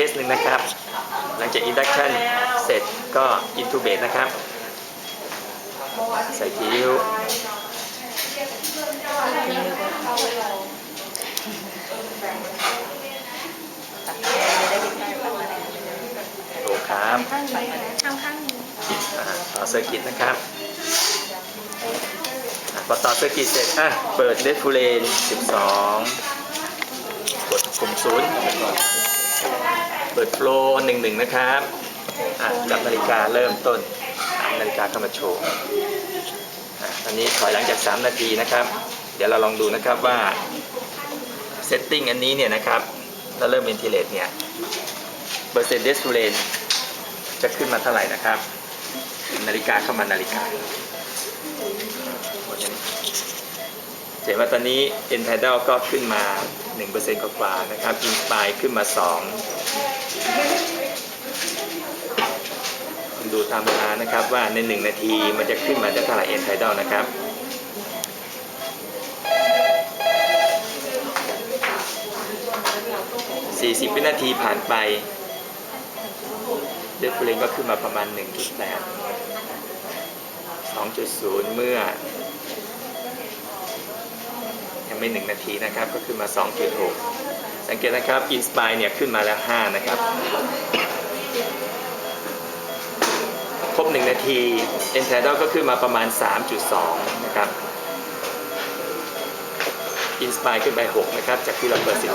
เคสหนึ่งนะครับ หลังจาก induction เสร็จก็ intubate นะครับ ใส่คิ้วถูกครับข้างนี้ทำข้างนี้อ่าต่อเซอร์กิตนะครับพอต่อเซอร์กิตเสร็จอะเปิดเลดฟูเลน 12 กดปุ่มศูนย์ เปิดโฟลว์หนึ่งหนึ่งนะครับอะจับนาฬิกาเริ่มต้นนาฬิกาเข้ามาโชว์อะตอนนี้ถอยหลังจาก 3 นาทีนะครับ เดี๋ยวเราลองดูนะครับว่าเซตติ้งอันนี้เนี่ยนะครับเราเริ่มเ e นทิเลตเนี่ยเปอร์เซ็นต์เดสฟูเลนจะขึ้นมาเท่าไหร่นะครับ นาฬิกาเข้ามานาฬิกา เห็นว่าตอนนี้ n p e d a l ก็ขึ้นมา 1%กว่าๆนะครับ Inspire ขึ้นมา 2 ดูตามเวลานะครับว่าใน 1 นาทีมันจะขึ้นมาได้เท่าไหร่ n p e d a l นะครับ40วินาทีผ่านไปเดฟเฟลนก็ขึ้นมาประมาณ 1.8 2.0 เมื่อ ไม่ 1 นาทีนะครับ ก็ขึ้นมา 2.6 สังเกตนะครับ Inspire เนี่ยขึ้นมาแล้ว 5 นะครับ ครบ 1 นาที e n t a d l ก็ขึ้นมาประมาณ 3.2 นะครับ Inspire ขึ้นไป 6 นะครับ จากที่เราเปิด 12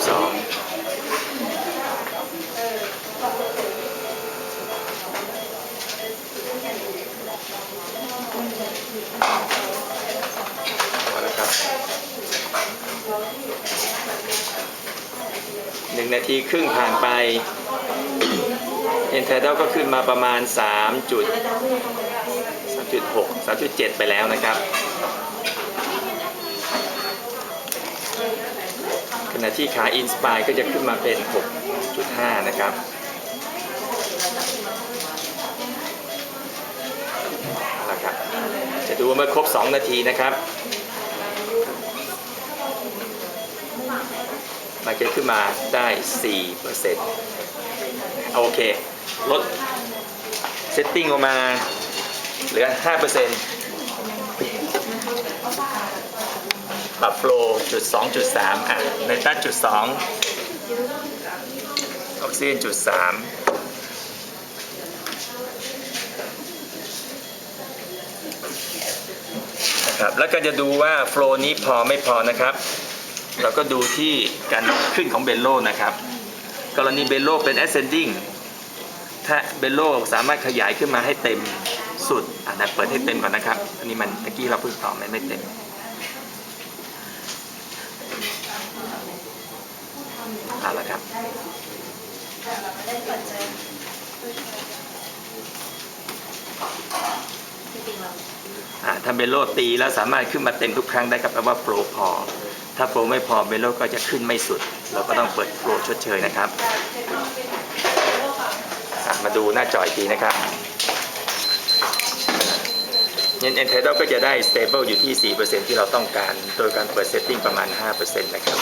เอาละครับ หนึ่งนาทีครึ่งผ่านไปเอ็นเทอร์เดก็ขึ้นมาประมาณ 3 จุด 3.6 3.7 ไปแล้วนะครับ ขณะที่ขาอินสปายก็จะขึ้นมาเป็น 6.5 นะครับเอาละครับ จะดูว่าเมื่อครบ 2 นาทีนะครับ มันจะขึ้นมาได้4%โอเค ลดเซตติ้งลงมาเหลือ5%ปรับโฟลจุด2.3อะในต้าจุด2ออกซิเจนจุด3นะครับแล้วก็จะดูว่าโฟลนี้พอไม่พอนะครับ เราก็ดูที่การขึ้นของเบลโลนะครับ กรณีเบลโลเป็น ascending ถ้าเบลโลสามารถขยายขึ้นมาให้เต็มสุดอะนะเปิดให้เต็มก่อนนะครับ อันนี้มันตะกี้เราเพิ่งต่อมันไม่เต็ม เอาละครับ อ่าถ้าเบลโลตีแล้วสามารถขึ้นมาเต็มทุกครั้งได้ก็แปลว่าโปรพอ ถ้าโปรไม่พอเบลโลก็จะขึ้นไม่สุด เราก็ต้องเปิดโปรชดเชยนะครับ มาดูหน้าจออีกทีนะครับเงินเอ็นเทอร์ก็จะได้ stable อยู่ที่ 4%ที่เราต้องการ โดยการเปิดเซตติ้งประมาณ 5%นะครับ